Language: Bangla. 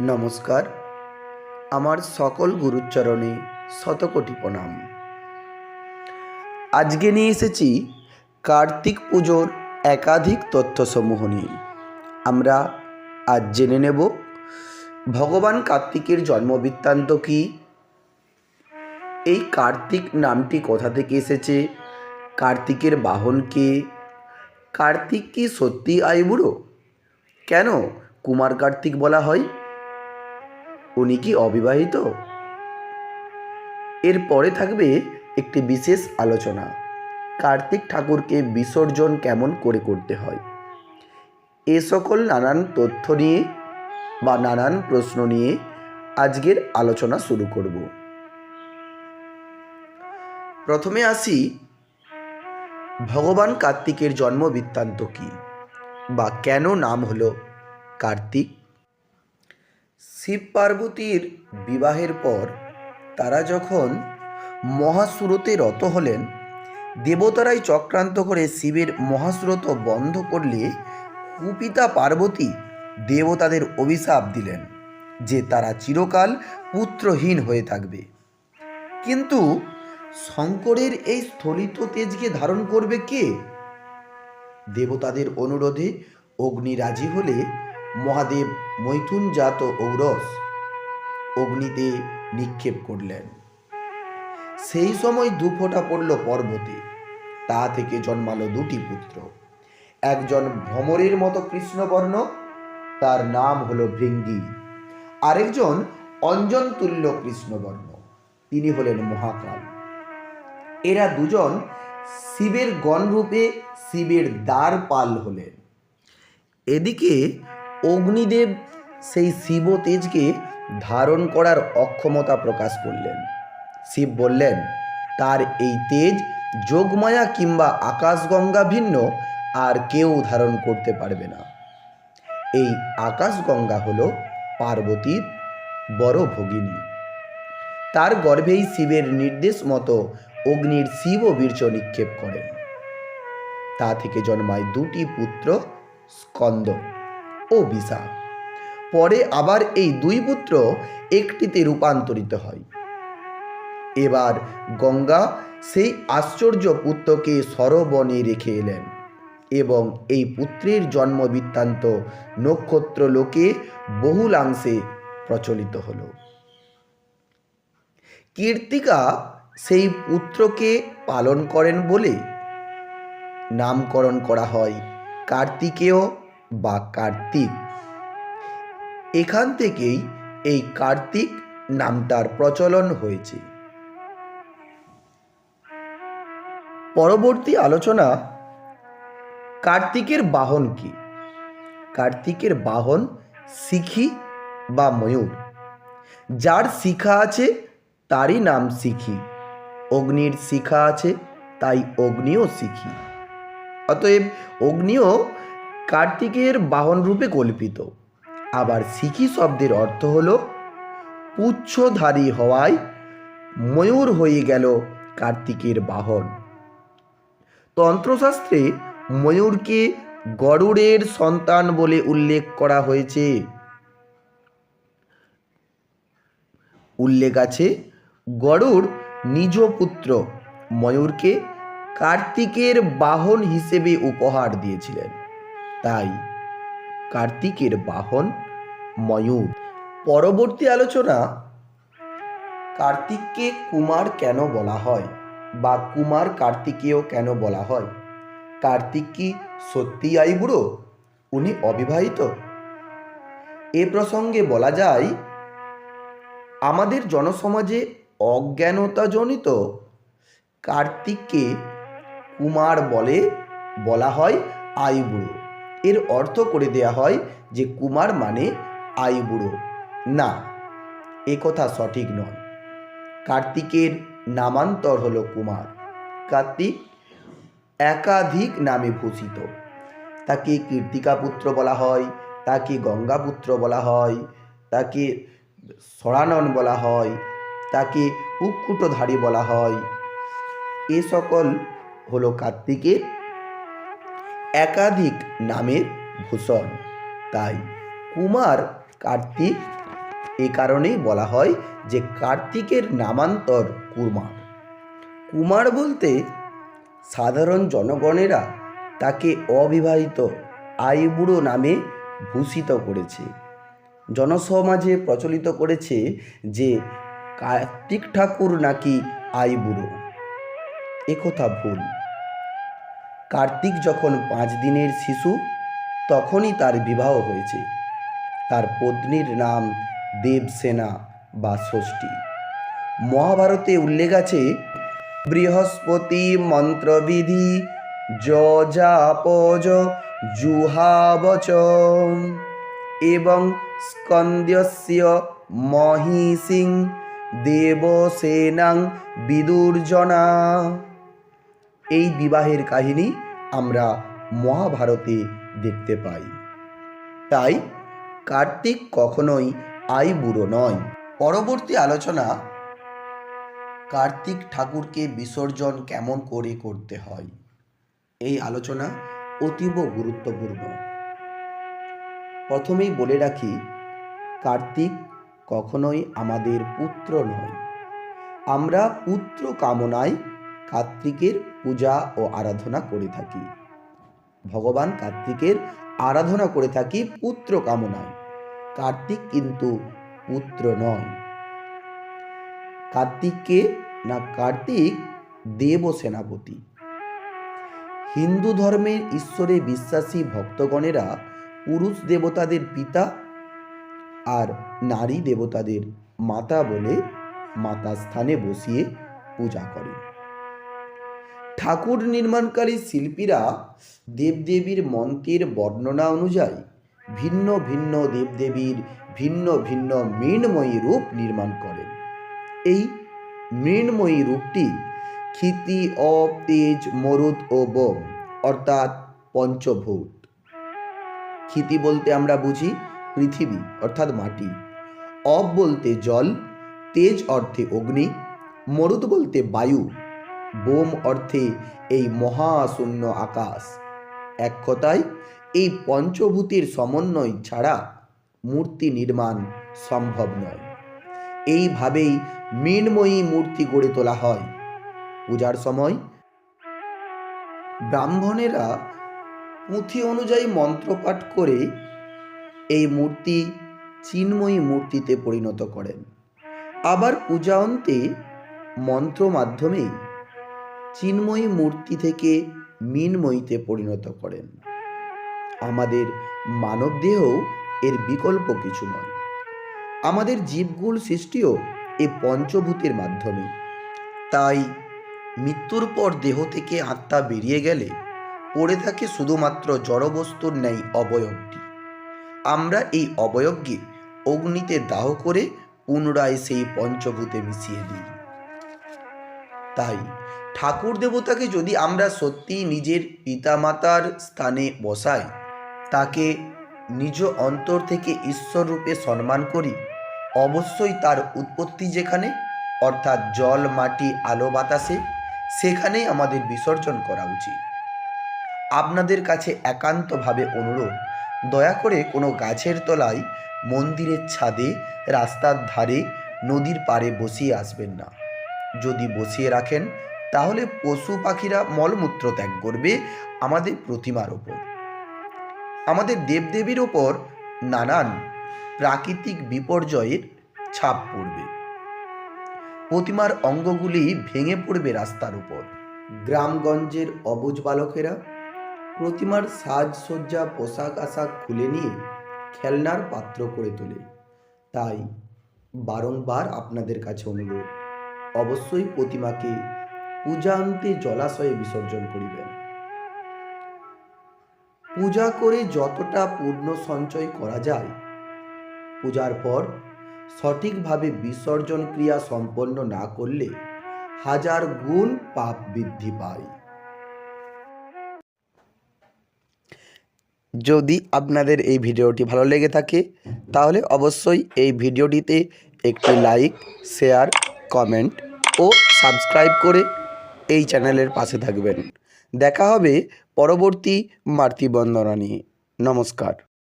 নমস্কার। আমার সকল গুরুচরণে শতকোটি প্রণাম আজকে নিয়ে এসেছি কার্তিক পুজোর একাধিক তথ্যসমূহ নিয়ে। আমরা আজ জেনে নেব, ভগবান কার্তিকের জন্মবৃত্তান্ত কি? এই কার্তিক নামটি কোথা থেকে এসেছে? কার্তিকের বাহন কে? কার্তিক কি সত্যি আইবুড়ো কেন কুমার কার্তিক বলা হয়? উনি কি অবিবাহিত? এরপরে থাকবে একটি বিশেষ আলোচনা। কার্তিক ঠাকুরকে বিসর্জন কেমন করে করতে হয়? এ সকল নানান তথ্য নিয়ে বা নানান প্রশ্ন নিয়ে আজকের আলোচনা শুরু করব। প্রথমে আসি, ভগবান কার্তিকের জন্ম বৃত্তান্ত কী? বা কেন নাম হলো কার্তিক? শিব পার্বতীর বিবাহের পর তারা যখন মহাসুরতে রত হলেন, দেবতারাই চক্রান্ত করে শিবের মহাসুরত বন্ধ করলে কুপিতা পার্বতী দেবতাদের অভিশাপ দিলেন, যে তারা চিরকাল পুত্রহীন হয়ে থাকবে। কিন্তু শঙ্করের এই স্থলিত তেজকে ধারণ করবে কে? দেবতাদের অনুরোধে অগ্নি রাজি হলে মহাদেব মৈথুনজাত ঔরস অগ্নিতে নিক্ষেপ করলেন। সেই সময় দুফোঁটা পড়ল পর্বতে, তা থেকে জন্মালো দুটি পুত্র। একজন ভ্রমরের মতো কৃষ্ণবর্ণ, তার নাম হলো ভৃঙ্গি। আরেকজন অঞ্জন তুল্য কৃষ্ণবর্ণ, তিনি হলেন মহাকাল। এরা দুজন শিবের গণরূপে শিবের দ্বার পাল হলেন। এদিকে অগ্নিদেব সেই শিব তেজকে ধারণ করার অক্ষমতা প্রকাশ করলেন। শিব বললেন, তার এই তেজ যোগমায়া কিংবা আকাশগঙ্গা ভিন্ন আর কেউ ধারণ করতে পারবে না। এই আকাশগঙ্গা হল পার্বতীর বড় ভগিনী। তার গর্ভেই শিবের নির্দেশ মতো অগ্নির শিব বীর্য নিক্ষেপ করেন। তা থেকে জন্মায় দুটি পুত্র স্কন্দ ও বিশা পরে আবার এই দুই পুত্র একটিতে রূপান্তরিত হয়। এবার গঙ্গা সেই আশ্চর্য পুত্রকে সরবনে রেখে এলেন এবং এই পুত্রের জন্ম বৃত্তান্ত নক্ষত্র লোকে বহুলাংশে প্রচলিত হল। কীর্তিকা সেই পুত্রকে পালন করেন বলে নামকরণ করা হয় কার্তিকেয় বা কার্তিক। এখান থেকেই এই কার্তিক নামটার প্রচলন হয়েছে। পরবর্তী আলোচনা, কার্তিকের বাহন কি? কার্তিকের বাহন শিখি বা ময়ূর। যার শিখা আছে, তারই নাম শিখি। অগ্নির শিখা আছে, তাই অগ্নিও শিখি। অতএব অগ্নিও কার্তিকের বাহন রূপে কল্পিত। আবার শিখি শব্দের অর্থ হল, পুচ্ছধারী হওয়ায় ময়ূর হয়ে গেল কার্তিকের বাহন। তন্ত্রশাস্ত্রে ময়ূরকে গরুড়ের সন্তান বলে উল্লেখ করা হয়েছে। উল্লেখ আছে গরুড় নিজ পুত্র ময়ূরকে কার্তিকের বাহন হিসেবে উপহার দিয়েছিলেন। তাই কার্তিকের বাহন ময়ূর। পরবর্তী আলোচনা, কার্তিককে কুমার কেন বলা হয় বা কুমার কার্তিকেও কেন বলা হয়? কার্তিক কি সত্যি আইবুড়ো উনি অবিবাহিত? এ প্রসঙ্গে বলা যায়, আমাদের জনসমাজে অজ্ঞানতাজনিত কার্তিককে কুমার বলে বলা হয় আইবুড়ো এর অর্থ করে দেয়া হয় যে কুমার মানে আইবুড়ো না, এ কথা সঠিক নয়। কার্তিকের নামান্তর হলো কুমার। কার্তিক একাধিক নামে ভূষিত। তাকে কীর্তিকা পুত্র বলা হয়, তাকে গঙ্গাপুত্র বলা হয়, তাকে সরানন বলা হয়, তাকে উৎকুটধারী বলা হয়। এ সকল হলো কার্তিকের একাধিক নামের ভূষণ। তাই কুমার, কার্তিক এই কারণেই বলা হয় যে কার্তিকের নামান্তর কুমার। কুমার বলতে সাধারণ জনগণেরা তাকে অবিবাহিত আইবুড়ো নামে ভূষিত করেছে। জনসমাজে প্রচলিত করেছে যে কার্তিক ঠাকুর নাকি আইবুড়ো। একথা ভুল। কার্তিক যখন পাঁচ দিনের শিশু, তখনই তার বিবাহ হয়েছে। তার পত্নীর নাম দেবসেনা বা ষষ্ঠী। মহাভারতে উল্লেখ আছে, বৃহস্পতি মন্ত্রবিধি যজাপজ জুহাবচ এবং স্কন্দস্য মহিষিং দেবসেনাং বিদুর্জনা। এই বিবাহের কাহিনী আমরা মহাভারতে দেখতে পাই। তাই কার্তিক কখনোই আই বুড়ো নয়। পরবর্তী আলোচনা, কার্তিক ঠাকুরকে বিসর্জন কেমন করে করতে হয়? এই আলোচনা অতীব গুরুত্বপূর্ণ। প্রথমেই বলে রাখি, কার্তিক কখনোই আমাদের পুত্র নয়। আমরা পুত্র কামনায় কার্তিকের পূজা ও আরাধনা করে থাকি। ভগবান কার্তিকের আরাধনা করে থাকি পুত্র কামনায়। কার্তিক কিন্তু পুত্র নয়। কার্তিককে না কার্তিক দেব সেনাপতি হিন্দু ধর্মের ঈশ্বরে বিশ্বাসী ভক্তগণেরা পুরুষ দেবতাদের পিতা আর নারী দেবতাদের মাতা বলে মাতা স্থানে বসিয়ে পূজা করেন। ঠাকুর নির্মাণকারী শিল্পীরা দেবদেবীর মন্ত্রের বর্ণনা অনুযায়ী ভিন্ন ভিন্ন দেবদেবীর ভিন্ন ভিন্ন মৃন্ময়ী রূপ নির্মাণ করেন। এই মৃন্ময়ী রূপটি ক্ষিতি, অপ, তেজ, মরুদ ও বোম, অর্থাৎ পঞ্চভূত। ক্ষিতি বলতে আমরা বুঝি পৃথিবী, অর্থাৎ মাটি। অপ বলতে জল, তেজ অর্থে অগ্নি, মরুদ বলতে বায়ু। বোম অর্থে এই মহাশূন্য আকাশ। এক কথায়, এই পঞ্চভূতির সমন্বয় ছাড়া মূর্তি নির্মাণ সম্ভব নয়। এইভাবেই মৃন্ময়ী মূর্তি গড়ে তোলা হয়। পূজার সময় ব্রাহ্মণেরা পুঁথি অনুযায়ী মন্ত্রপাঠ করে এই মূর্তি চিন্ময়ী মূর্তিতে পরিণত করেন। আবার পূজা অন্তে মন্ত্র মাধ্যমেই চিন্ময়ী মূর্তি থেকে মিনময়ীতে পরিণত করেন। আমাদের মানব মানবদেহ এর বিকল্প কিছু নয়। আমাদের জীবগুল সৃষ্টিও এই পঞ্চভূতের মাধ্যমে। তাই মৃত্যুর পর দেহ থেকে আত্মা বেরিয়ে গেলে পড়ে থাকে শুধুমাত্র জড়বস্তুর ন্যায় অবয়বটি। আমরা এই অবয়বকে অগ্নিতে দাহ করে পুনরায় সেই পঞ্চভূতে মিশিয়ে দিই। তাই ঠাকুর দেবতাকে যদি আমরা সত্যি নিজের পিতামাতার স্থানে বসাই, তাকে নিজ অন্তর থেকে ঈশ্বর রূপে সম্মান করি, অবশ্যই তার উৎপত্তি যেখানে, অর্থাৎ জল, মাটি, আলো, বাতাসে, সেখানেই আমাদের বিসর্জন করা উচিত। আপনাদের কাছে একান্তভাবে অনুরোধ, দয়া করে কোনো গাছের তলায়, মন্দিরের ছাদে, রাস্তার ধারে, নদীর পাড়ে বসিয়ে আসবেন না। যদি বসিয়ে রাখেন তাহলে পশু পাখিরা মলমূত্র ত্যাগ করবে আমাদের প্রতিমার ওপর। আমাদের দেবদেবীর ওপর নানান প্রাকৃতিক বিপর্যয়ের ছাপ পড়বে। প্রতিমার অঙ্গগুলি ভেঙে পড়বে রাস্তার উপর। গ্রামগঞ্জের অবুজ বালকেরা প্রতিমার সাজসজ্জা, পোশাক আশাক খুলে নিয়ে খেলনার পাত্র করে তোলে। তাই বারংবার আপনাদের কাছে অনুরোধ, অবশ্যই প্রতিমাকে পূজা আনতে জলাশয়ে বিসর্জন করিবেন। পূজা করে যতটা পূর্ণ সঞ্চয় করা যায়, পূজার পর সঠিকভাবে বিসর্জন ক্রিয়া সম্পন্ন না করলে হাজার গুণ পাপ বৃদ্ধি পায়। যদি আপনাদের এই ভিডিওটি ভালো লেগে থাকে, তাহলে অবশ্যই এই ভিডিওটিতে একটি লাইক, শেয়ার, কমেন্ট ও সাবস্ক্রাইব করে এই চ্যানেলের পাশে থাকবেন। দেখা হবে পরবর্তী মাতৃবন্দনা নিয়ে। নমস্কার।